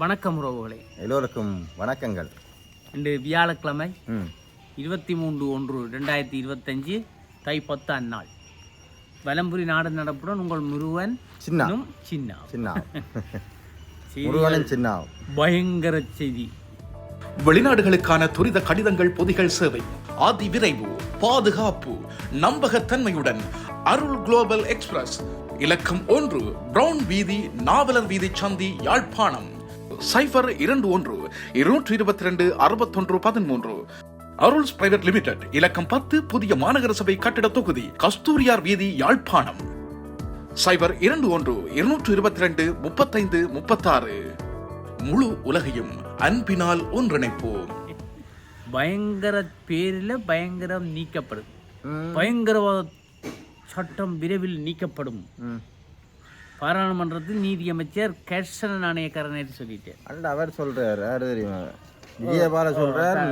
வணக்கம் உறவுகளே. எல்லோருக்கும் வணக்கங்கள். இன்று வியாழக்கிழமை இருபத்தி மூன்று ஒன்று ரெண்டாயிரத்தி இருபத்தஞ்சு தை பத்தாம் நாள். வலம்புரி நாடு நடப்புடன் உங்கள் முருகன் சின்ன இன்னும் சின்ன சின்ன செய்தி முருகனின் சின்ன பயங்கர செய்தி. வெளிநாடுகளுக்கான துரித கடிதங்கள் பொதிகள் சேவை. அதி விரைவு பாதுகாப்பு நம்பகத்தன்மையுடன் அருள் குளோபல் எக்ஸ்பிரஸ். இலக்கம் ஒன்று பிரவுன் வீதி நாவலர் வீதி சந்தி யாழ்ப்பாணம். சைபர் இரண்டு ஒன்று இருநூற்றி இருபத்தி ரெண்டு அறுபத்தொன்று பதிமூன்று. அருள்ஸ் பிரைவேட் லிமிடெட் இலக்கம் பத்து புதிய மாநகர சபை கட்டிட தொகுதி கஸ்தூரியார் வீதி யாழ்ப்பாணம். சைபர் இரண்டு ஒன்று இருநூற்று இருபத்தி ரெண்டு முப்பத்தைந்து முப்பத்தாறு. முழு உலகையும் அன்பினால் ஒன்றிணைப்போம். பயங்கர பேரில் பயங்கரம் நீக்கப்படும். பயங்கரவாத சட்டம் விரைவில் நீக்கப்படும். பாராளுமன்றத்தில் நீதியமைச்சர் கர்ஷன நாணயக்காரன் என்று சொல்லிட்டேன் அண்ட் அவர் சொல்றாரு. யாரு தெரியுமா? விஜயபால சொல்றாரு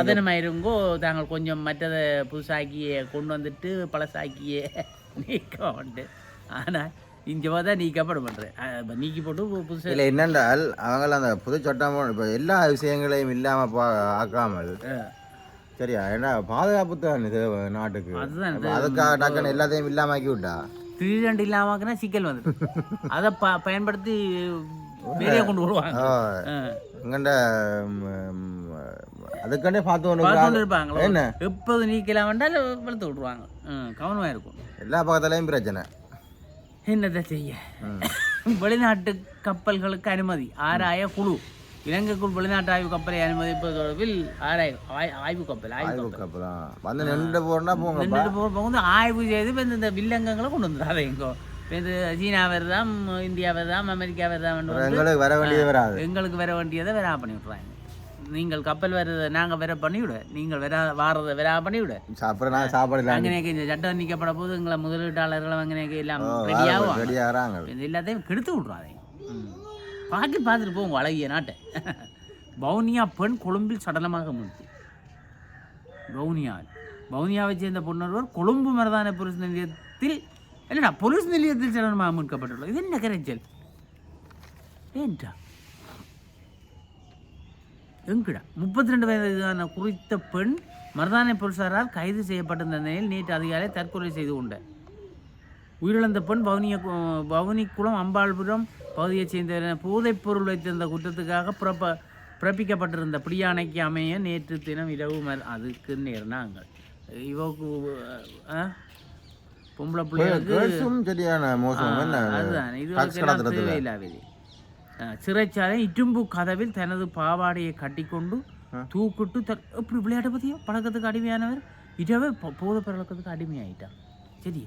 பதனமாயிருங்கோ தாங்கள் கொஞ்சம் மற்றதை புதுசாக்கியே கொண்டு வந்துட்டு பழசாக்கியே நீக்க உண்டு ஆனால் இங்கே பார்த்தா நீக்கப்பட பண்ணுறேன் நீக்கி போட்டு புதுசாக இல்ல என்னென்றால் அவங்கள அந்த புது சட்டம் இப்போ எல்லா விஷயங்களையும் இல்லாம பா ஆக்காமல் சரியா? ஏன்னா பாதுகாப்பு தான் இது நாட்டுக்கு. அதுதான் அதுக்காக டக்குன்னு எல்லாத்தையும் இல்லாம ஆக்கி விட்டா? திடீரெண்டு இல்லாமக்குனா சிக்கல் வந்துடும். அதை ப பயன்படுத்தி வெளியே கொண்டு வருவாங்க. எங்கண்ட அதுக்காண்டே பார்த்து இருப்பாங்களோ என்ன? எப்போது நீக்கலாம் வேண்டால் வெளுத்து விட்ருவாங்க கவனமாக இருக்கும். எல்லா பக்கத்துலயும் பிரச்சனை. என்னத்தை செய்ய? வெளிநாட்டு கப்பல்களுக்கு அனுமதி. ஆராய குழு. இலங்கைக்குள் வெளிநாட்டு ஆய்வு கப்பலை அனுமதிப்பது தொடர்பில் ஆய்வு கப்பல் ஆய்வு அப்புறம் வந்து நின்று போறனா போங்கப்பா. நின்றுட்டு போக போகுது ஆய்வு செய்து இந்த வில்லங்கங்களை கொண்டு வந்துடாத எங்கோ? இது சீனா வருதாம் இந்தியா வருதாம் அமெரிக்கா வருதாம் எங்களுக்கு வர வேண்டியது வராது. எங்களுக்கு வர வேண்டியதை வரா பண்ணி விட்றாங்க நீங்கள் கப்பல் வர்றதை நாங்கள் வர பண்ணிவிட நீங்கள் வரா வாரதை வரா பண்ணிவிட அப்புறம் நான் சாப்பாடு அங்கனேக்கு இந்த சட்டம் நீக்கப்பட போது எங்களை முதலீட்டாளர்கள் அங்கனேக்கு எல்லாம் ரெடியாகும் எல்லாத்தையும் கெடுத்து விட்றாங்க பார்த்து பார்த்துட்டு போங்க அழகிய நாட்டை. பவுனியா பெண் கொழும்பில் சடலமாக முடிச்சு பவுனியா பவுனியாவை சேர்ந்த பொன்னொருவர் கொழும்பு மரதான புருஷ நிலையத்தில் இல்லைடா போலீஸ் நிலையத்தில் சடலமாக மீட்கப்பட்டுள்ளது இது என்ன கரைச்சல்? ஏன்டா எங்கடா? முப்பத்தி ரெண்டு வயதான குறித்த பெண் மருதானை போலீசாரால் கைது செய்யப்பட்டிருந்த நிலையில் நேற்று அதிகாலை தற்கொலை செய்து கொண்டார். உயிரிழந்த பெண் பவுனிய பவுனிக்குளம் அம்பாள்புரம் பகுதியைச் சேர்ந்த போதைப் பொருள் வைத்திருந்த குற்றத்துக்காக பிறப்ப பிறப்பிக்கப்பட்டிருந்த பிடியாணைக்கு அமைய நேற்று தினம் இரவு மர் அதுக்கு நேர்னாங்க இவக்கு? பொம்பளை பிள்ளைகளுக்கு சிறைச்சாலை இட்டும்பு கதவில் தனது பாவாடையை கட்டிக்கொண்டு தூக்கிட்டு த இப்படி விளையாட்ட பற்றியோ பழக்கத்துக்கு அடிமையானவர். இரவே போத பழக்கத்துக்கு அடிமையாயிட்டான். சரி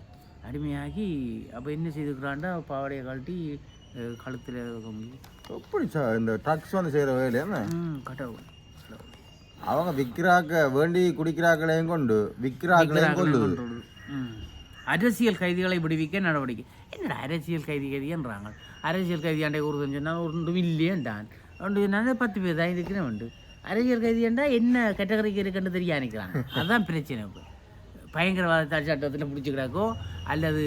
அடிமையாகி அப்போ என்ன செய்துக்கிறான்டா பாவாடையை கழட்டி கழுத்தில் எப்படி சார் இந்த ட்ரக்ஸ் வந்து செய்யற வேலை என்ன? ம் கடவுள். அவங்க விக்கிறாக்க வேண்டி குடிக்கிறாக்களையும் கொண்டு விக்கிறாக்களையும் கொண்டு. அரசியல் கைதிகளை விடுவிக்க நடவடிக்கை. என்னடா அரசியல் கைதி கைதின்றாங்க அரசியல் கைதியாண்டே ஒருத்தன் சொன்னால் ஒன்று இல்லையேண்டான் ஒன்று சொன்னால் பத்து பேர் தான் இருக்கிறேன் உண்டு அரசியல் கைதியாண்டா என்ன கேட்டகரிக்கு இருக்குன்னு தெரிய நினைக்கிறாங்க. அதுதான் பிரச்சனை இப்போ. பயங்கரவாத சட்டத்தில் பிடிச்சிக்கிறாக்கோ அல்லது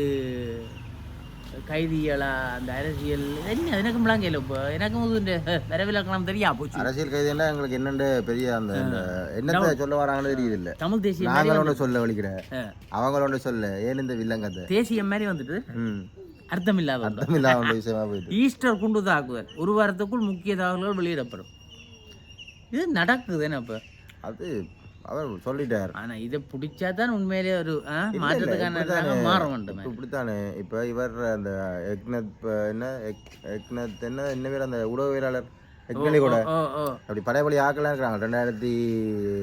கைதிகளா அந்த அரசியல் என்ன எனக்கு முழங்கையில் இப்போ. எனக்கும் இந்த வரவிலக்கணம் தெரியா போச்சு. அரசியல் கைதினா எங்களுக்கு என்னென்ன பெரிய அந்த என்னத்தை சொல்ல வராங்கன்னு தெரியுது இல்ல தமிழ் தேசியம் மாதிரி நாங்கள் வந்து- ஒன்று சொல்ல வலிக்கிற ஆ. அவங்க ஒன்று சொல்ல ஏன் இந்த வில்லங்கத்தை? தேசியம் மாதிரி வந்துட்டு அர்த்தம் இல்லாத. அர்த்தம் இல்லாத விஷயமா போயிட்டு. ஈஸ்டர் குண்டு தாக்குதல் ஒரு வாரத்துக்குள் முக்கிய தகவல்கள் வெளியிடப்படும். இது நடக்குதுன்னு அப்போ அது அவர் சொல்லிட்டார். ஆனா இதை பிடிச்சா தான் உண்மையிலே ஒரு மாற்றத்துக்கான மாற வேண்டும் இப்ப இப்படித்தானே. இப்போ இவர் அந்த எக்னத் என்ன எக்- எக்னத் என்ன என்ன பேர் அந்த உடவியலாளர் எக்னலி கூட. அப்படி பழையபடி ஆக்கலாம் இருக்கிறாங்க. ரெண்டாயிரத்தி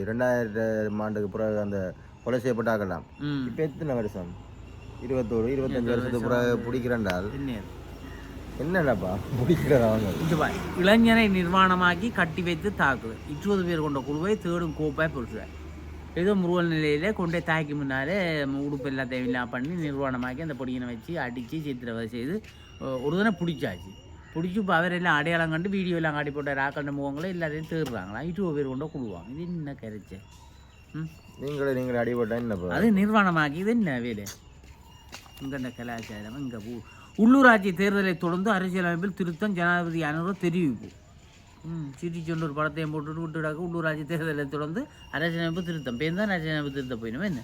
ரெண்டாயிரம் ஆண்டுக்கு பிறகு அந்த கொலை செய்யப்பட்ட ஆக்கலாம் இப்போ எத்தனை வருஷம்? இருபத்தோரு இருபத்தஞ்சு வருஷத்துக்கு பிறகு பிடிக்கிறேன்டால் என்னடாப்பா பிடிக்கிறது அவங்க இது பார், இளைஞரை நிர்வாணமாக்கி கட்டி வைத்து தாக்குதல் இருபது பேர் கொண்ட குழுவை தேடும் கோப்பாய் பொறுத்தார் ஏதோ முருகல் நிலையில கொண்டே தாக்கி முன்னாலே உடுப்பு எல்லாம் தேவையில்லாம் பண்ணி நிர்வாணமாக்கி அந்த பொடியினை வச்சு அடித்து சித்திரவதை செய்து ஒரு தினம் பிடிச்சாச்சு. பிடிச்சி இப்போ அவரெல்லாம் அடையாளம் கண்டு வீடியோ எல்லாம் காட்டி போட்ட ராக்கண்ட முகங்களை எல்லாத்தையும் தேடுறாங்களா இருபது பேர் கொண்ட குழுவாங்க இது என்ன கரைச்ச? ம்? நீங்களே நீங்களே அடிபட்டா என்னப்பா அது நிர்வாணமாக்கி இது என்ன வேலை? இங்கண்ட கலாச்சாரம் இங்கே உள்ளூராட்சி தேர்தலை தொடர்ந்து அரசியலமைப்பில் திருத்தம் ஜனாதிபதி அனுர தெரிவிப்பு. ம் சிரிச்சொண்டு ஒரு படத்தையும் போட்டுட்டு விட்டுடாக்க உள்ளூராட்சி தேர்தலை தொடர்ந்து அரசியலமைப்பு திருத்தம். பேர் தான் அரசியலமைப்பு திருத்த போயிடும் என்ன?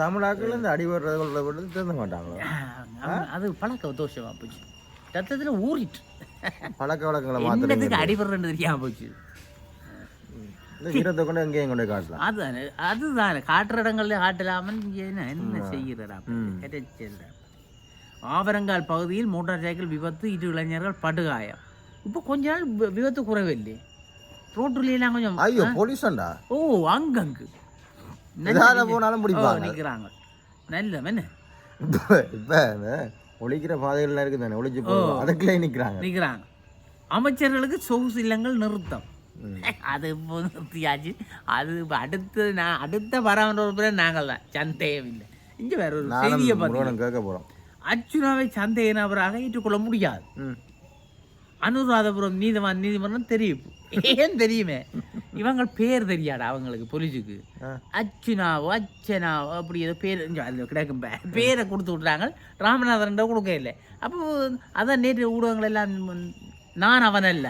தமிழாக்கள் இந்த அடிபடுறது கொள்றது திருந்த மாட்டாங்களோ அது பழக்க தோஷமா போச்சு. ரத்தத்தில் ஊறிட்டு. பழக்க வழக்கங்களை மாத்திரங்க என்னத்துக்கு அடிபடுறேன்னு தெரியாம போச்சு. வீரத்தை கொண்டு எங்கேயும் கொண்டு காட்டலாம் அதுதானே அதுதானே. காட்டுற இடங்கள்ல காட்டலாமல் இங்க என்ன என்ன செய்கிறடா கிடைச்சதுடா ஆவரங்கால் பகுதியில் மோட்டார் சைக்கிள் விபத்து இரு இளைஞர்கள் படுகாயம். இப்போ கொஞ்ச நாள் விபத்து குறைவில்லை. ரோட்டுலாம் கொஞ்சம் ஐயோ போலீஸாண்டா ஓ அங்கங்கு. போனாலும் பிடிப்பாங்க. நிற்கிறாங்க நல்ல என்ன இப்ப ஒழிக்கிற பாதைகள்லாம் இருக்குது தானே ஒழிச்சு போ அதுக்குள்ளே நிக்கிறாங்க. நிற்கிறாங்க அமைச்சர்களுக்கு சொகுசு இல்லங்கள் நிறுத்தம். அது இப்போ நிறுத்தியாச்சு. அது அடுத்து நான் அடுத்த பராமரிப்பு நாங்கள் தான் சந்தேகம் இல்லை இங்கே வேற ஒரு செய்தியை பார்த்து கேட்க போறோம். அர்ச்சுனாவை சந்தேக நபராக ஏற்றுக்கொள்ள முடியாது. அனுராதபுரம் நீதிவான் நீதிமன்றம் தெரியும். ஏன் தெரியுமே? இவங்க பேர் தெரியாடா அவங்களுக்கு போலீஸுக்கு. அச்சுனாவோ அச்சனாவோ அப்படி ஏதோ பேர் அதுல கிடக்கும் பேரை கொடுத்து விட்றாங்க ராமநாதன் கொடுக்க இல்லை. அப்போ அதான் நேற்று ஊடகங்கள் எல்லாம் நான் அவன் அல்ல.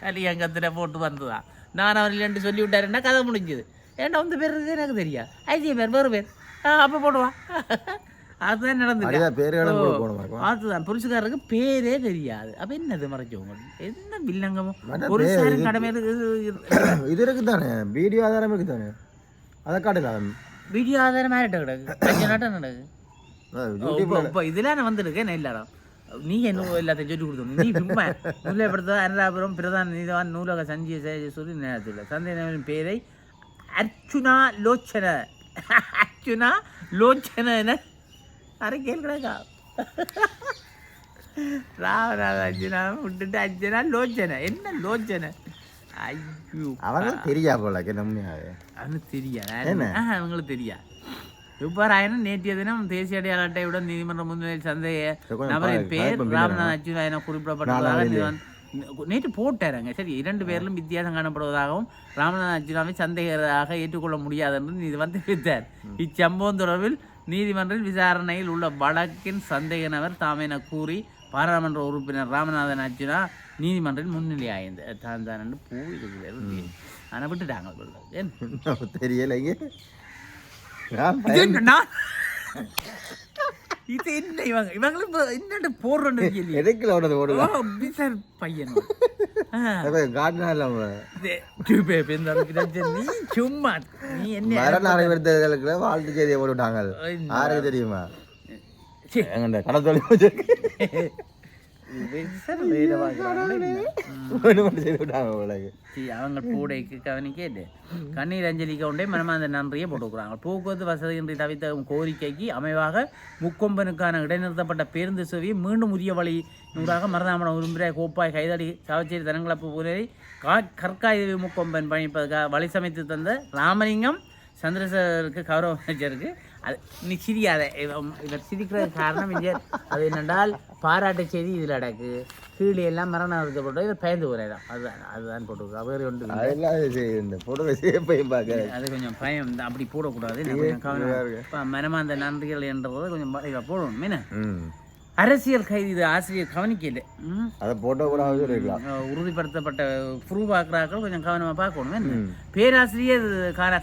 தலையங்கத்தில் போட்டு வந்ததான். நான் அவன் இல்லைன்னு சொல்லி விட்டாருன்னா கதை முடிஞ்சுது. ஏன்டா அந்த பேர் எனக்கு தெரியாது. ஐஜி பேர் வேறு பேர். அப்போ போடுவா. அதுதான் போகணும் அதுதான். புருஷக்காரருக்கு பேரே தெரியாது. அப்ப என்னது மறைச்சவங்க என்ன வில்லங்கமோ? மற்ற புருஷாரன் கடமை இது இருக்கு தானே? வீடியோ ஆதாரம் இருக்கு தானே? அதை காட்டலாம் வீடியோ ஆதாரம் ஆயிட்ட கிடக்கு. கொஞ்ச நாட்டம் நடக்கு. இப்போ இதெல்லாம் நான் வந்திருக்கேன் இல்லாடம் நீ என்ன எல்லாத்தையும் சொல்லி கொடுத்தோம் நீ சும்மா முல்லைப்படுத்த அனுராபுரம் பிரதான நீதவான் நூலக சஞ்சிய சேஜ சொல்லி நேரத்தில் சந்தேகத்தின் பேரை அர்ச்சுனா லோச்சன. அர்ச்சுனா லோச்சன என கிடக்கா ராமநாத அர்ஜுனா விட்டுட்டு அர்ஜுனா லோச்சனை என்ன லோச்சனை ஐயோ அவங்க தெரியா நம்மையாவே அவனுக்கு? ஆஹ், அவங்களுக்கு தெரியாது இவ்வாறாயினும் நேற்றைய தினம் தேசிய அடையாள அட்டையுடன் நீதிமன்ற முன்னிலையில் கொஞ்சம் நபரின் பா- பேர் கலப்பம் ராமநாத் அச்சுதா என குறிப்பிடப்பட்டதாக நேற்று போட்டாருங்க சரி இரண்டு பேரிலும் வித்தியாசம் காணப்படுவதாகவும் ராமநாத் அர்ஜுனாவை சந்தேகராக ஏற்றுக்கொள்ள முடியாது என்று நீதிமன்றம் தெரிவித்தார் இச்சம்பவம் தொடர்பில் நீதிமன்றில் விசாரணையில் உள்ள வழக்கின் சந்தேக நபர் தாம் என கூறி பாராளுமன்ற உறுப்பினர் ராமநாதன் அர்ஜுனா நீதிமன்றில் முன்னிலையாயிருந்த தான் தான் என்று பூ இருக்குது ஆனால் விட்டுட்டாங்க தெரியலைங்க என்ன நான்? இது என்ன இவங்க? இவங்களும் இப்போ என்னட்டு போடுறோன்னு சொல்லி எதுக்குல உடனே ஓ ஓடுவா பிசர் பையன். சும்மா நீ என்ன வாழ்த்து செய்தியை என்ன? யாருக்கு தெரியுமா? சீ, அவங்க பூடைக்கு கவனிக்கேட்டு கண்ணீர் அஞ்சலிக்கு கொண்டே மனமாந்த நன்றியை போட்டுக்கிறாங்க போக்குவரத்து வசதியின்றி தவித்த கோரிக்கைக்கு அமைவாக முக்கொம்பனுக்கான இடைநிறுத்தப்பட்ட பேருந்து சேவையை மீண்டும் உரிய வழி நூறாக மருதாமணம் உறுப்பினர் கோப்பாய் கைதடி சாவச்சேரி தனங்களப்பு புலரை கா கற்காய் முக்கொம்பன் பயணிப்பதற்காக வழி சமைத்து தந்த ராமலிங்கம் சந்திரசேகருக்கு கௌரவ அமைச்சருக்கு அது நீ சிரியாத இவர் சிரிக்கிறது காரணம் இங்கே அது என்னென்றால் பாராட்டு செய்தி இதில் அடக்கு. கீழே எல்லாம் மரணம் அறுத்தப்பட்டோம் இவர் பயந்து போகிறாராம் அதுதான் அதுதான் போட்டுருக்கா வேறு ஒன்று. அதெல்லாம். இந்த போட்டோ சேப்பையும் பார்க்க அது கொஞ்சம் பயம். தான் அப்படி போடக்கூடாது. மனமாந்த நன்றிகள் என்றதை கொஞ்சம் போடணும். என்ன? ம். அரசியல் கைது இது ஆசிரியர் கவனிக்கல. அதை போட்டோ கூட உறுதிப்படுத்தப்பட்ட ப்ரூவாக்குறாக்கள் கொஞ்சம் கவனமாக பார்க்கணும். என்ன? பேராசிரியர்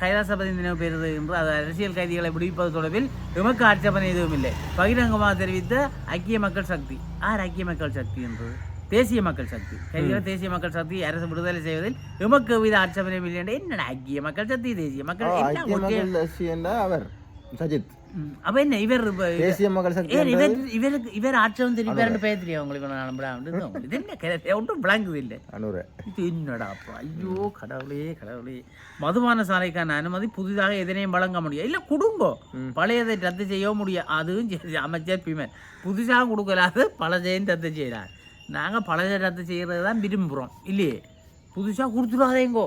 கைலாசபதி நினைவு பெறுது என்று அது அரசியல் கைதிகளை விடுவிப்பது தொடர்பில் எமக்கு ஆட்சேபனை எதுவும் இல்லை. பகிரங்கமாக தெரிவித்த ஐக்கிய மக்கள் சக்தி. ஆர் ஐக்கிய மக்கள் சக்தி என்று தேசிய மக்கள் சக்தி. கைதிகளை தேசிய மக்கள் சக்தி அரசு விடுதலை செய்வதில் எமக்கு எவ்வித ஆட்சேபனை இல்லை. என்னடா ஐக்கிய மக்கள் சக்தி தேசிய மக்கள் என்ன அவர் சஜித். அப்ப என்ன இவர் தேசிய மக்கள் சக்தி இவர் இவருக்கு இவர் ஆட்சேபம் தெரிவிப்பாருன்னு பேர் தெரியும் உங்களுக்கு? இவனை நம்பலாம் இது என்ன கே- ஒன்றும் விளங்குது இல்லை. இது என்னடா அப்பா? ஐயோ கடவுளே கடவுளே. மதுபான சாலைக்கான அனுமதி புதிதாக எதனையும் வழங்க முடியாது. இல்லை கொடுங்கோ. பழையதை ரத்து செய்ய முடியாது. அதுவும் சரி, அமைச்சர் பிமன். புதுசாக கொடுக்கலாது பழையதையும் ரத்து செய்யலாம். நாங்கள் பழைய ரத்து செய்கிறது தான் விரும்புகிறோம் இல்லையே? புதுசாக கொடுத்துடாதேங்கோ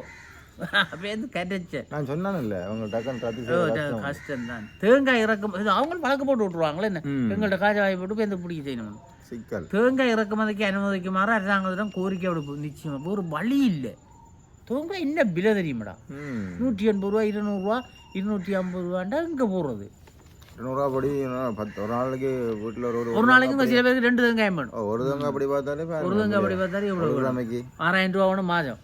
அப்போ கரைச்ச நான் சொன்னானல்ல அவங்க டக்குன்னு ரத்து ஓ, செய்ய ட- கஷ்டம்தான். தேங்காய் இறக்கும் அவங்களும் வழக்கு போட்டு விட்ருவாங்களே என்ன? எங்கள்கிட்ட காஜா வாங்கி போட்டு போய் இந்த பிடிக்க செய்யணும். சிக்கல். தேங்காய் இறக்குமதிக்கு அனுமதிக்குமாறு அரசாங்கத்திடம் கோரிக்கை விடுப்பு நிச்சயம். ஒரு வழி இல்லை. தேங்காய் என்ன விலை தெரியுமாடா? நூற்றி எண்பது ரூபா இருநூறுவா இருநூற்றி ஐம்பது ரூபாண்டா இங்கே போடுறது நூறுரூவா படி பத்து ஒரு நாளைக்கு வீட்டில் ஒரு ஒரு நாளைக்கு சில பேருக்கு ரெண்டு வெங்காயம் வேணும். ஒரு தங்க அப்படி பார்த்தாலே. ஒரு வெங்காயம் அப்படி கிழமைக்கு ஆறாயிரம் ரூபா வேணும் மாதம்.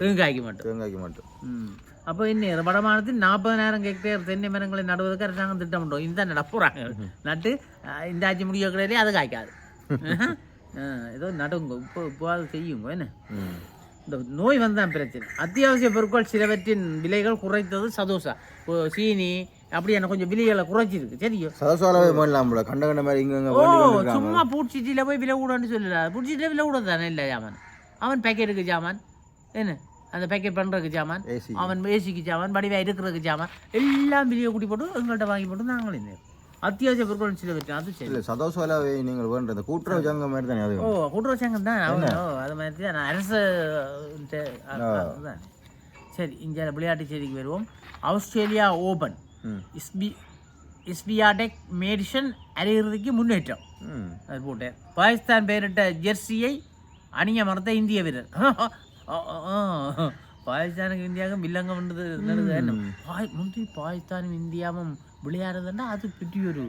தேங்காய்க்கு மட்டும் தேங்காய்க்கு மட்டும் ம் அப்போ இன்னும் வடமாநிலத்தில் நாற்பதாயிரம் ஹெக்டேர் தென்னை மரங்களை நடுவதற்கு அரசாங்கம் திட்டமிட்டோம் இந்த நட போகிறாங்க நட்டு இந்த ஆட்சி முடிய கிடையாது அது காய்க்காது ஏதோ நடுங்க இப்போ இப்போ அது செய்யுங்க என்ன இந்த நோய் வந்தான் பிரச்சனை அத்தியாவசிய பொருட்கள் சிலவற்றின் விலைகள் குறைத்தது இப்போ சீனி அப்படி எனக்கு கொஞ்சம் விலைகளை குறைச்சிருக்கு சரியோ சதசாலாவே போடலாம் போல கண்ட கண்ட மாதிரி இங்க ஓ சும்மா பூட்சிட்டியில் போய் விலை கூடன்னு சொல்லல பூட்சிட்டியில் விலை கூட தானே இல்லை ஜாமான் அவன் பேக்கெட்டுக்கு ஜாமான் என்ன? அந்த பேக்கெட் பண்ணுறதுக்கு ஜாமான் அவன் ஏசிக்கு ஜாமான் வடிவா இருக்கிறதுக்கு ஜாமான் எல்லாம் வெளியே கூட்டி போட்டு எங்கள்கிட்ட வாங்கி போட்டு நாங்களே இருந்தோம் அத்தியாவசிய பொருட்கள் சில வச்சு அது சரி. இல்லை சதசாலாவே நீங்கள் வேண்ட இந்த கூட்டுறவு சங்கம் மாதிரி தானே அது? ஓ கூட்டுறவு சங்கம் தான். அது மாதிரி தான். அரசு சரி இங்கே விளையாட்டு செய்திக்கு வருவோம். ஆஸ்திரேலியா ஓபன் ம். எஸ்பி எஸ்பிஆடெக் மேடிசன் அரையிறுதிக்கு முன்னேற்றம். அது போட்டேன். பாகிஸ்தான் பெயரிட்ட ஜெர்சியை அணிய மறுத்த இந்திய வீரர். பாகிஸ்தானுக்கு இந்தியாவுக்கும் வில்லங்க பாய் முந்தி பாகிஸ்தானும் இந்தியாவும் விளையாடுறதுன்னா அது பெரிய ஒரு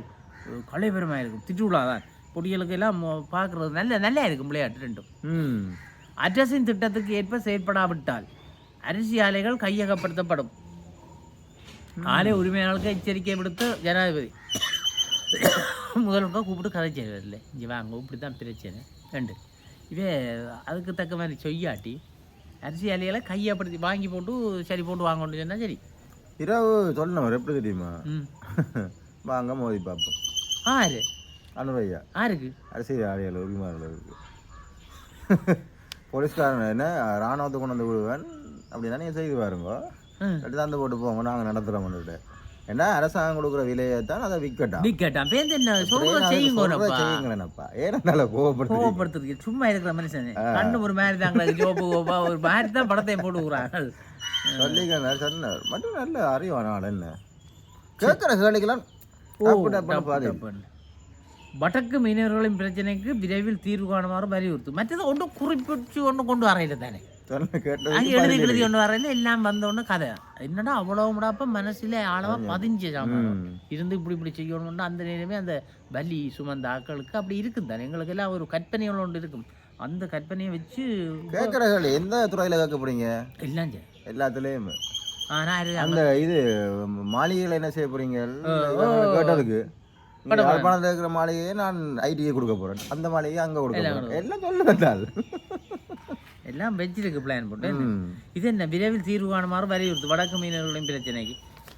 கலைபெருமாக இருக்கும் திட்டுவிழா தான் பொடிகளுக்கு எல்லாம் பார்க்குறது நல்ல நல்லா இருக்கும் விளையாட்டு ரெண்டும் அரசின் திட்டத்துக்கு ஏற்ப செயற்படாவிட்டால் அரிசி ஆலைகள் கையகப்படுத்தப்படும் ஆலை உரிமையாளர்களுக்கு எச்சரிக்கை விடுத்த ஜனாதிபதி முதல்வங்க கூப்பிட்டு கதை செய்வதில்லை இங்கே வாங்க இப்படி தான் பிரச்சனை ரெண்டு இதே அதுக்கு தக்க மாதிரி செய்யாட்டி அரிசி ஆலைகளை கையப்படுத்தி வாங்கி போட்டு சரி போட்டு வாங்கன்னு சொன்னால் சரி. இரவு சொல்லணும் எப்படி தெரியுமா? வாங்க மோதி பார்ப்போம். ஆறு. அனுபையா ஆருக்கு அரசியல் ஆலையில் உரிமையாளர் இருக்கு. போலீஸ்காரன் என்ன ராணுவத்தை கொண்டு வந்து விடுவேன். அப்படின்னா நீங்கள் செய்து பாருங்க. ம். எடுத்து அந்த போட்டு போங்க நாங்கள் நடத்துகிறோம்னுட்டு ஏன்னா அரசாங்கம் கொடுக்குற விலையை தான் அதை விற்கட்டாம். நிக்கட்டான் பேருந்து என்ன சொல்கிறத செய்யுங்கப்பா ஏன்னால கோவப்படுத்து கோவப்படுத்துறதுக்கு சும்மா இருக்கிற மனுஷன். கண்ணு ஒரு மாதிரி தாங்களா ஜோப்பு கோப்பா ஒரு மாதிரி தான் படத்தை போட்டு விடுறாங்க. சொல்லிக்கிறேன் சொன்னார். மட்டும் நல்ல அறிவான ஆள் என்ன? கேட்குற கேள்விக்கெல்லாம் வடக்கு மீனவர்களின் பிரச்சனைக்கு விரைவில் தீர்வு காணுமாறு வலியுறுத்தும். மற்றது ஒன்றும் குறிப்பிட்டு ஒன்றும் கொண்டு வரையில தானே. எழுதி எழுதி கொண்டு வரையில எல்லாம் வந்த உடனே கதை. என்னடா அவ்வளவு முடாப்ப மனசுல ஆழமா பதிஞ்ச. இருந்து இப்படி இப்படி செய்யணும்னு அந்த நேரமே அந்த வலி சுமந்த ஆட்களுக்கு அப்படி இருக்கும் தானே. எங்களுக்கு எல்லாம் ஒரு கற்பனைகள் ஒன்று இருக்கும். அந்த கற்பனையை வச்சு கேட்குற கேள்வி எந்த துறையில் கேட்க போறீங்க? எல்லாம். எல்லாத்துலேயும். அந்த இது மாளிகையில் என்ன செய்ய போறீங்க? கேட்டதுக்கு. யாழ்ப்பாணத்தில் இருக்கிற மாளிகையை நான் ஐடியை கொடுக்க போறேன். அந்த மாளிகையை அங்கே கொடுக்க போறேன். எல்லாம் சொல்லுதால் எல்லாம் வச்சிருக்கு பிளான் போட்டு இது என்ன விரைவில் தீர்வு காணுமாறு வலியுறுத்து வடக்கு மீனவர்களின் பிரச்சனைக்கு.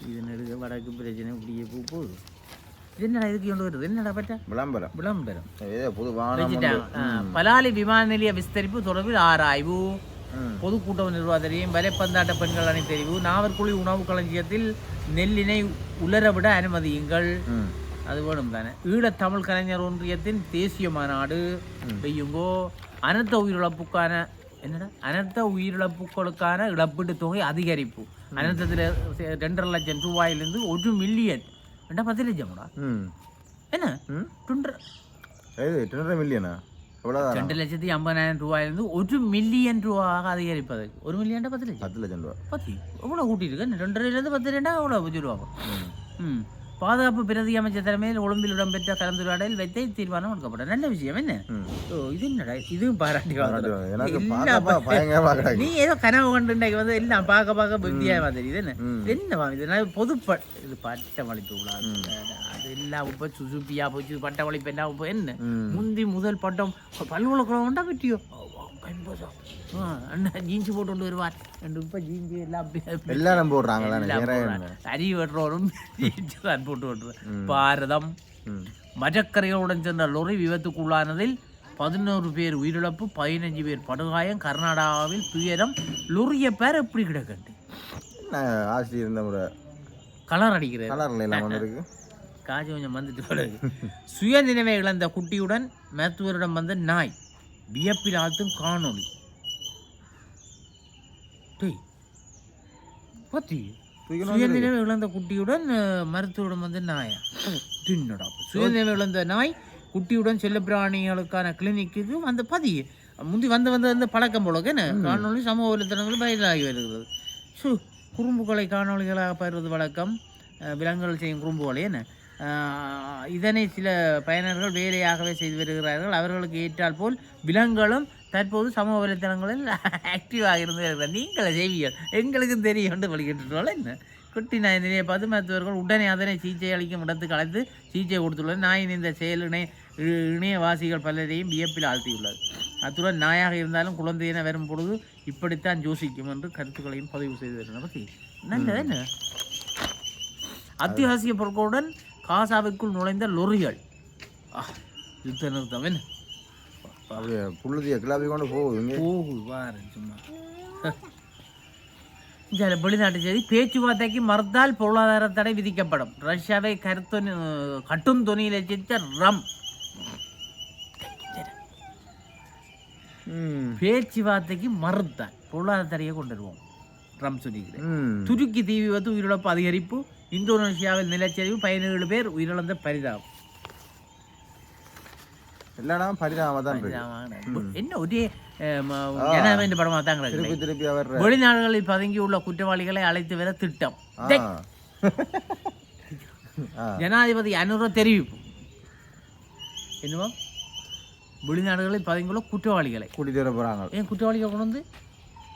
இது நடுக வடக்கு பிரச்சனை இப்படியே போ போகுது. என்னடா இதுக்கு கொண்டு வருது? என்னடா பட்ட? விளம்பரம். விளம்பரம். புது பலாலி விமான நிலைய விஸ்தரிப்பு தொடர்பில் ஆராய்வு. ம். பொதுக்கூட்ட நிர்வாகத்தையும் வலைப்பந்தாட்ட பெண்கள் அணி தெரிவு நாவற்குழி உணவு களஞ்சியத்தில் நெல்லினை உலர விட அனுமதியுங்கள். அது வேணும் தானே. ஈழத்தமிழ் கலைஞர் ஒன்றியத்தின் தேசிய மாநாடு. செய்யுங்கோ அனர்த்த உயிரிழப்புக்கான என்னடா? அனர்த்த உயிரிழப்புகளுக்கான இழப்பீட்டு தொகை அதிகரிப்பு. அனர்த்தத்தில் ரெண்டரை லட்சம் ரூபாயிலிருந்து ஒரு மில்லியன். ரெண்டா பத்து லட்சம்டா? என்ன? ரெண்டரை மில்லியனா? ரெண்டு லட்சத்தி ஐம்பதாயிரம் ரூபாயிலிருந்து ஒரு மில்லியன் ரூபாயாக அதிகரிப்பது. ஒரு மில்லியன்டா பத்து லட்சம்? பத்து லட்சம் ரூபா. பத்து எவ்வளோ கூட்டியிருக்கு? ரெண்டரைலேருந்து பத்து ரெண்டா எவ்வளோ வச்சுருவாங்க ம். பாதுகாப்பு பிரதி அமைச்சர் தலைமையில் ஒழும்பில் இடம்பெற்ற கலந்துரையாடல் வைத்து தீர்மானம் எடுக்கப்பட்டது. நல்ல விஷயம் என்ன. ஓ இது என்னடா? இதுவும் பாராட்டி நீ ஏதோ கனவு கண்டு வந்து எல்லாம் பார்க்க பார்க்க புத்தியாக தெரியுது என்ன. என்னவா இது? பொது இது பட்டமளிப்பு அது எல்லாம் இப்போ சுசுப்பியா போச்சு பட்டமளிப்பு என்ன? ம். முந்தி முதல் பட்டம். பல்கலைக்கழகம் உண்டா பற்றியோ அண்ணா ஜீன்ஸ் போட்டு கொண்டு வருவார். ரெண்டு இப்போ ஜீன்ஸ் எல்லாம் அப்படி- எல்லாரும் போடுறாங்களா. அரி வெட்டுறவரும் ஜீன்ஸ் தான் போட்டு விட்டுறேன் பாரதம் மரக்கரைகளுடன் சென்ற லொரி விபத்துக்குள்ளானதில் பதினோரு பேர் உயிரிழப்பு பதினஞ்சு பேர் படுகாயம். கர்நாடகாவில் துயரம் லொரிய பேர் எப்படி என்ன ஆசிரியர் இருந்த முறை. கலர் அடிக்கிறது எல்லாம் வந்திருக்கு. காஜி கொஞ்சம் வந்துட்டு சுய நினைவை இழந்த குட்டியுடன் மருத்துவரிடம் வந்த நாய். வியப்பில் ஆழ்த்தும் காணொளி பத்தி சுய நினைவை இழந்த குட்டியுடன் அஹ், மருத்துவரிடம் வந்த நாயா? தின்னடா சுய நினைவை இழந்த நாய் குட்டியுடன் செல்லப்பிராணிகளுக்கான கிளினிக்கு வந்த பதி. முந்தி வந்து வந்து வந்து பழக்கம் போல என்ன? காணொளி சமூக வலைத்தளங்கள் பயிராகி வருகிறது. சு குறும்புகளை காணொளிகளாக பயிர்வது வழக்கம். விலங்குகள் செய்யும் குறும்புகளை என்ன? இதனை சில பயனர்கள் வேலையாகவே செய்து வருகிறார்கள். அவர்களுக்கு ஏற்றால் போல் விலங்குகளும் தற்போது சமூக வலைத்தளங்களில் ஆக்டிவாக இருந்து வருகிறார் நீங்களே செய்வீர்கள். எங்களுக்கும் தெரியும் என்று வழிகிட்டுறோம் என்ன? குட்டி நாயினை பது மருத்துவர்கள் உடனே அதனை சிகிச்சை அளிக்கும் இடத்துக்கு அழைத்து சிகிச்சை கொடுத்துள்ளது நாயின் இந்த செயலினை இ- இணையவாசிகள் பலரையும் வியப்பில் ஆழ்த்தியுள்ளது. அத்துடன் நாயாக இருந்தாலும் குழந்தையின வரும் பொழுது இப்படித்தான் யோசிக்கும் என்று கருத்துக்களையும் பதிவு செய்து வருகிறது நல்லது என்ன? அத்தியாவசிய பொருட்களுடன் காசாவிற்குள் நுழைந்த லொரிகள் யுத்த நிறுத்தம் என்ன? புழுதிய கிளப்பி கொண்டு போகுது இங்கே. போகு வாரு சும்மா. இந்த வெளிநாட்டு செய்தி பேச்சுவார்த்தைக்கு மறுத்தால் பொருளாதார தடை விதிக்கப்படும். ரஷ்யாவை கருத்தொனி கட்டும் துணியில் எச்சரித்த ரம் பேச்சுவார்த்தைக்கு மறுத்தால் பொருளாதார தடையை கொண்டு வருவோம். ரம் சொல்லிக்கிறேன் துருக்கி தீ விபத்து உயிரிழப்பு அதிகரிப்பு இந்தோனேஷியாவில் நிலச்சரிவு பதினேழு பேர் உயிரிழந்த பரிதாபம். எல்லாம் பரிதாபமாக தான் இருக்கு. பரிதாபமான- என்ன ஒரே அஹ், ம- ஜனாதிபதி படமாக தான் திருப்பி கிடக்குது. திருப்பி அவர் வெளிநாடுகளில் பதுங்கியுள்ள குற்றவாளிகளை அழைத்து வர திட்டம். ஜனாதிபதி அனுர தெரிவிப்பு. என்னவோ? வெளிநாடுகளில் பதுங்கியுள்ள குற்றவாளிகளை. கூட்டிட்டு வர போறாங்க. ஏன் குற்றவாளிகள் கொண்டு வந்து?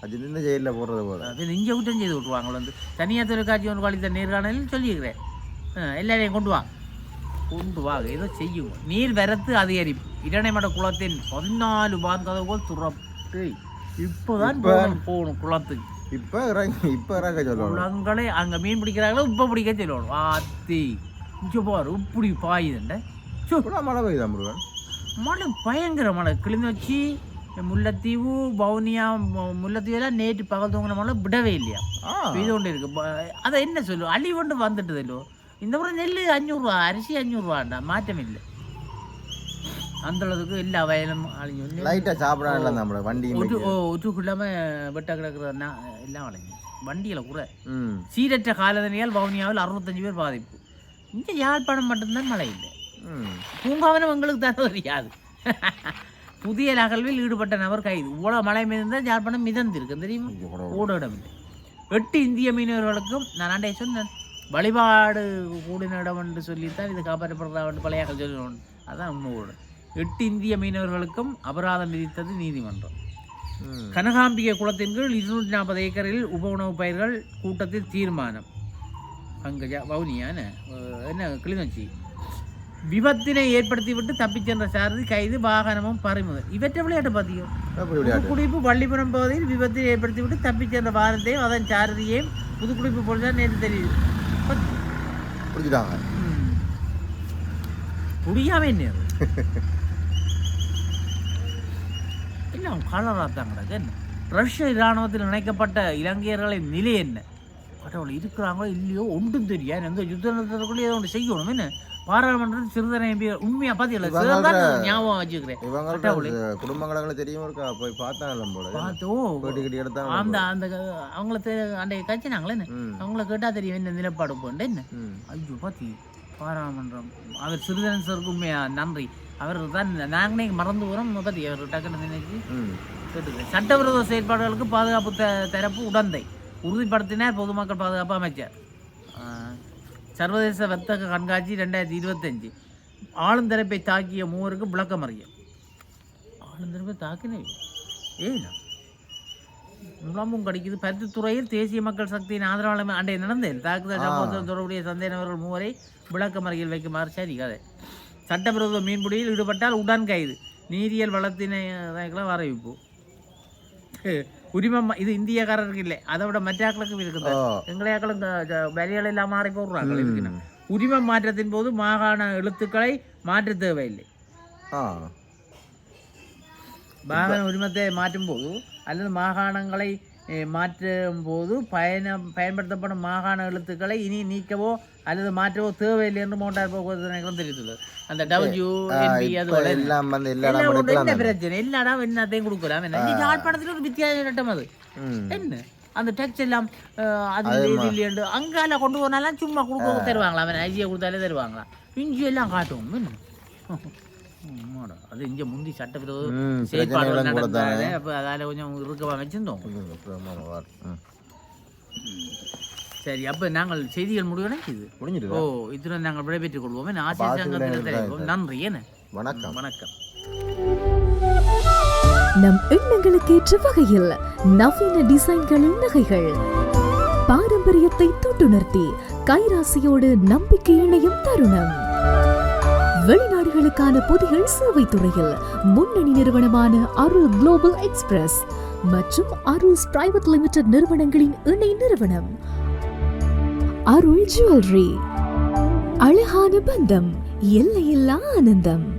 அது இந்த ஜெயிலில் போடுறது போல. அது இஞ்ச குற்றம் செய்து விட்டுருவாங்க வந்து. தனியார் தொலைக்காட்சி ஒன்று அளித்த நேர்காணலில் சொல்லியிருக்கிறேன். எல்லாரையும் கொண்டு வா. கொண்டு வா ஏதோ செய்யும். நீர் வரத்து அதிகரிப்பு. இரணைமட குளத்தின் பதினாலு பான் கதவுகள் துறப்பு இப்போதான் போகணும் குளத்துக்கு. இப்போ இறங்கி இப்போ இறக்க சொல்லணும். குளங்களை அங்கே மீன் பிடிக்கிறாங்களோ உப்பை பிடிக்க சொல்லணும். ஆத்தி இங்கே பாரு இப்படி பாயுதுண்ட. மழை பெய்யுதா முருகன்? மழை பயங்கர மழை. கிளிநொச்சி முல்லைத்தீவு பவுனியா மு- முல்லைத்தீவெல்லாம் நேற்று பகல் தூங்கின மழை விடவே இல்லையா இது கொண்டு இருக்கு அதை என்ன சொல்லு அழி கொண்டு வந்துட்டதല്ലോ இந்த முறை நெல் அஞ்சூறுரூவா அரிசி அஞ்சூறுரூவாண்டா மாற்றம் இல்லை அந்த அளவுக்கு எல்லா வயலும் அழிஞ்சு லைட்டாக சாப்பிடலாம் இல்லை நம்மள வண்டியும் ஒட்டு. ஓ ஒட்டுக்கு இல்லாமல் வெட்ட கிடக்குறதுனா எல்லாம் அழிஞ்சு வண்டியில் கூட சீரற்ற காலநிலையால் வவுனியாவில் அறுபத்தஞ்சு பேர் பாதிப்பு இங்கே யாழ்ப்பாணம் மட்டும்தான் மழை இல்லை பூங்காவனம் எங்களுக்கு தான் தெரியாது புதிய நகழ்வில் ஈடுபட்ட நபர் கைது. இவ்வளோ மழை மிதந்தால் யாழ்ப்பாணம் மிதந்திருக்கு. தெரியுமா? இடமில்லை. எட்டு இந்திய மீனவர்களுக்கும் நான் ஆண்டே சொன்னேன் வழிபாடு கூடின இடம் என்று சொல்லித்தான் இது காப்பாற்றப்படுறதா என்று பழையாக்கள் சொல்லணும் அதான் உண்மையோடு எட்டு இந்திய மீனவர்களுக்கும் அபராதம் விதித்தது நீதிமன்றம். கனகாம்பிகை குளத்தின் கீழ் இருநூற்றி நாற்பது ஏக்கரில் உப உணவுப் பயிர்கள் கூட்டத்தில் தீர்மானம். அங்கே வவுனியா என்ன கிளிநொச்சி? விபத்தினை ஏற்படுத்திவிட்டு தப்பிச் சென்ற சாரதி கைது வாகனமும் பறிமுதல். இவற்றை விளையாட்டு விளையாட்டு. புதுக்குடிப்பு பள்ளிப்புறம் பகுதியில் விபத்தை ஏற்படுத்திவிட்டு தப்பிச் சென்ற வாகனத்தையும் அதன் சாரதியையும் புதுக்குடிப்பு போலீசார் நேற்று தெரியுது பத்- பிடிச்சிட்டாங்க ம். முடியாம என்ன அது? எல்லாம் கலராக தான் கிடக்கு என்ன? ரஷ்ய இராணுவத்தில் இணைக்கப்பட்ட இலங்கையர்களின் நிலை என்ன? கடவுள் இருக்கிறாங்களோ இல்லையோ ஒன்றும் தெரியாது. எந்த யுத்த நிறுத்தத்துக்குள்ளே ஏதோ ஒன்று செய்யணும் என்ன? பாராளுமன்றத்தில் சிறுதனை எம்பி உண்மையாக பார்த்தீங்களா சிறுதான் ஞாபகம் வச்சுக்கிறேன். இவங்க குடும்பங்களை தெரியும் இருக்கா? போய் பார்த்தாலும் போல. கட்டி அந்த அந்த அவங்கள அந்த கட்சினாங்களே அவங்கள கேட்டால் தெரியும் என்ன நிலப்பாடு போண்டு என்ன? ஐயோ பாத்தி. பாராமன்றம் அவர் சிறுதன் சருக்கு உண்மையா? நன்றி. அவர் தான் நாங்களே மறந்து போகிறோம் பற்றி அவர் டக்குன்னு நினைச்சு கேட்டுக்கிறேன். சட்டவிரோத செயற்பாடுகளுக்கு பாதுகாப்பு தரப்பு உடந்தை. உறுதிப்படுத்தினார் பொதுமக்கள் பாதுகாப்பு அமைச்சர். சர்வதேச வர்த்தக கண்காட்சி ரெண்டாயிரத்தி இருபத்தஞ்சு. ஆளுந்தரப்பை தாக்கிய மூவருக்கு விளக்கம் அறியும் ஆளுந்தரப்பை தாக்கினே? ஏன்னா முலாமும் கிடைக்குது. பருத்தித்துறையில் தேசிய மக்கள் சக்தியின் ஆதரவாளர் அண்டை நடந்தேன். தாக்குதல் சம்பவத்தில் தொடர்புடைய சந்தேகநபர்கள் மூவரை விளக்கமறியல் வைக்குமாறு சரி கதை சட்டவிரோத மீன்பிடியில் ஈடுபட்டால் உடன் கைது. நீரியல் வளத்தினை வரவிப்பு உரிமம் இது இந்தியக்காரருக்கு இல்லை அதை விட மற்றாக்களுக்கும் இருக்குது எங்களையாக்களும் வரிகள் எல்லாம் மாறி போடுறாங்க இருக்கணும் உரிமம் மாற்றத்தின் போது மாகாண எழுத்துக்களை மாற்ற தேவையில்லை வாகன உரிமத்தை மாற்றும் போது அல்லது மாகாணங்களை மாற்றும் போது பயணம் பயன்படுத்தப்படும் மாகாண எழுத்துக்களை இனி நீக்கவோ அல்லது மாற்றவோ தேவையில்லை என்று மோட்டார் போக்குவரத்து நிலையம் தெரிவித்துள்ளது. அந்த டபிள்யூ அது எல்லாம் வந்து என்ன பிரச்சனை? எல்லா இடம் என்னத்தையும் கொடுக்கலாம் என்ன? யாழ்ப்பாணத்தில் ஒரு வித்தியாச சட்டம் அது. என்ன? அந்த டெக்ஸ் எல்லாம் அது இது இல்லையண்டு அங்கால கொண்டு போனாலும் சும்மா கொடுக்க தருவாங்களா? அவன் ஐஜியை கொடுத்தாலே தருவாங்களா? இஞ்சி எல்லாம் காட்டுவோம் என்ன. அது இங்க முந்தி சட்டவிரோத தானே. நடந்தாரு அப்போ அதால கொஞ்சம் இருக்கவா வச்சிருந்தோம். சரி அப்ப நாங்கள் செய்திகள் முடிவுடன் இது ஓ இத்துடன் நாங்கள் விடைபெற்றுக் கொள்வோம் ஆசிய சங்கத்தில் நன்றி என்ன? வணக்கம். வணக்கம். நம் எண்ணங்களுக்கேற்ற வகையில் நவீன டிசைன்களின் நகைகள். பாரம்பரியத்தை தொட்டுணர்த்தி கைராசியோடு நம்பிக்கை இணையும் தருணம். வெளிநாடுகளுக்கான பொதிகள் சேவை துறையில் முன்னணி நிறுவனமான அருள் குளோபல் எக்ஸ்பிரஸ் மற்றும் அருள்ஸ் பிரைவேட் லிமிடெட் நிறுவனங்களின் இணை நிறுவனம் அருள் ஜுவல்லரி. அழகான பந்தம் எல்லையில்லா ஆனந்தம்.